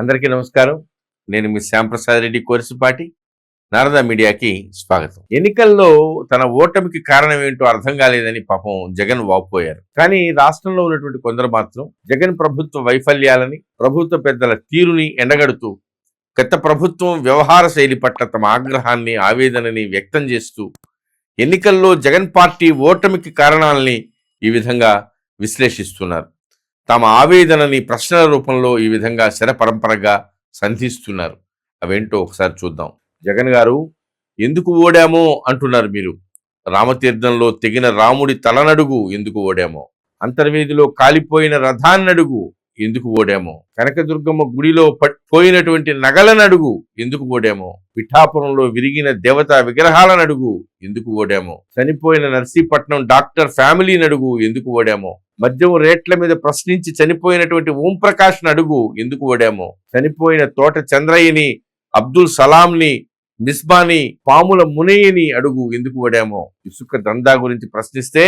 అందరికీ నమస్కారం. నేను మీ శ్యాంప్రసాద్ రెడ్డి కోరిసిపాటి. నారద మీడియాకి స్వాగతం. ఎన్నికల్లో తన ఓటమికి కారణం ఏంటో అర్థం కాలేదని పాపం జగన్ వాపోయారు. కానీ రాష్ట్రంలో ఉన్నటువంటి కొందరు మాత్రం జగన్ ప్రభుత్వ వైఫల్యాలని ప్రభుత్వ పెద్దల తీరుని ఎండగడుతూ గత ప్రభుత్వం వ్యవహార శైలి పట్ల తమ ఆగ్రహాన్ని ఆవేదనని వ్యక్తం చేస్తూ ఎన్నికల్లో జగన్ పార్టీ ఓటమికి కారణాలని ఈ విధంగా విశ్లేషిస్తున్నారు. తమ ఆవేదనని ప్రశ్నల రూపంలో ఈ విధంగా శరపరంపరగా సంధిస్తున్నారు. అవేంటో ఒకసారి చూద్దాం. జగన్ గారు ఎందుకు ఓడామో? అంటున్నారు మీరు. రామతీర్థంలో తెగిన రాముడి తలనడుగు ఎందుకు ఓడామో? అంతర్వేదిలో కాలిపోయిన రథాన్నడుగు ఎందుకు ఓడామో? కనకదుర్గమ్మ గుడిలో పోయినటువంటి నగలనడుగు ఎందుకు ఓడామో? పిఠాపురంలో విరిగిన దేవతా విగ్రహాలనడుగు ఎందుకు ఓడామో? చనిపోయిన నర్సీపట్నం డాక్టర్ ఫ్యామిలీ నడుగు ఎందుకు ఓడామో? మద్యం రేట్ల మీద ప్రశ్నించి చనిపోయినటువంటి ఓం అడుగు ఎందుకు ఓడామో చనిపోయిన తోట చంద్రయ్యని అబ్దుల్ సలాంని మిస్బాని పాముల మునయ్యని అడుగు ఎందుకు ఓడామో ఇసుక దందా గురించి ప్రశ్నిస్తే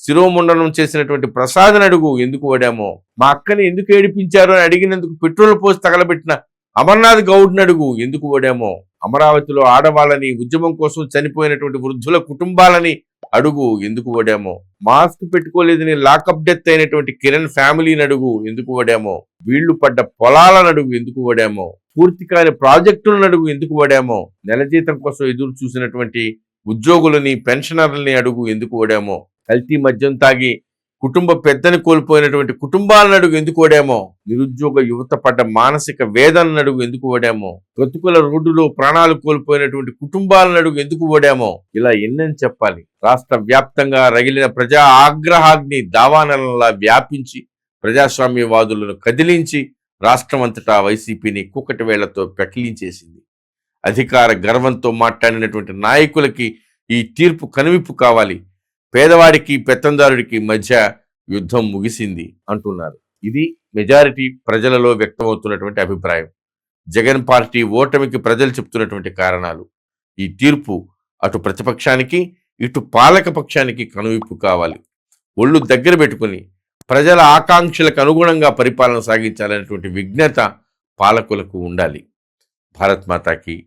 శిరోముండనం చేసినటువంటి ప్రసాదని అడుగు ఎందుకు ఓడామో మా అక్కని ఎందుకు ఏడిపించారు అని అడిగినందుకు పెట్రోల్ పోసి తగలబెట్టిన అమర్నాథ్ గౌడ్ని అడుగు ఎందుకు ఓడామో అమరావతిలో ఆడవాళ్ళని ఉద్యమం కోసం చనిపోయినటువంటి వృద్ధుల కుటుంబాలని అడుగు ఎందుకు ఓడామో మాస్క్ పెట్టుకోలేదని లాకప్ డెత్ అయినటువంటి కిరణ్ ఫ్యామిలీని అడుగు ఎందుకు ఓడామో వీళ్ళు పడ్డ పొలాలను అడుగు ఎందుకు ఓడామో పూర్తి కాని ప్రాజెక్టులను అడుగు ఎందుకు ఓడామో నెల జీతం కోసం ఎదురు చూసినటువంటి ఉద్యోగులని పెన్షనర్లని అడుగు ఎందుకు ఓడామో కల్తీ మద్యం తాగి కుటుంబ పెద్దని కోల్పోయినటువంటి కుటుంబాలను అడుగు ఎందుకు ఓడామో నిరుద్యోగ యువత పడ్డ మానసిక వేదనను అడుగు ఎందుకు ఓడామో బ్రతుకుల రోడ్డులో ప్రాణాలు కోల్పోయినటువంటి కుటుంబాలను అడుగు ఎందుకు ఓడామో ఇలా ఎన్నని చెప్పాలి. రాష్ట్ర వ్యాప్తంగా రగిలిన ప్రజా ఆగ్రహాగ్ని దావానలలా వ్యాపించి ప్రజాస్వామ్యవాదులను కదిలించి రాష్ట్రం అంతటా వైసీపీని కుక్కటి వేళ్ళతో పెకిలించేసింది. అధికార గర్వంతో మాట్లాడినటువంటి నాయకులకి ఈ తీర్పు కనువిప్పు కావాలి. పేదవాడికి పెత్తందారుడికి మధ్య యుద్ధం ముగిసింది అంటున్నారు. ఇది మెజారిటీ ప్రజలలో వ్యక్తమవుతున్నటువంటి అభిప్రాయం. జగన్ పార్టీ ఓటమికి ప్రజలు చెప్తున్నటువంటి కారణాలు. ఈ తీర్పు అటు ప్రతిపక్షానికి ఇటు పాలక పక్షానికి కనువిప్పు కావాలి. ఒళ్ళు దగ్గర పెట్టుకుని ప్రజల ఆకాంక్షలకు అనుగుణంగా పరిపాలన సాగించాలనేటువంటి విజ్ఞత పాలకులకు ఉండాలి. భారత్ మాతాకి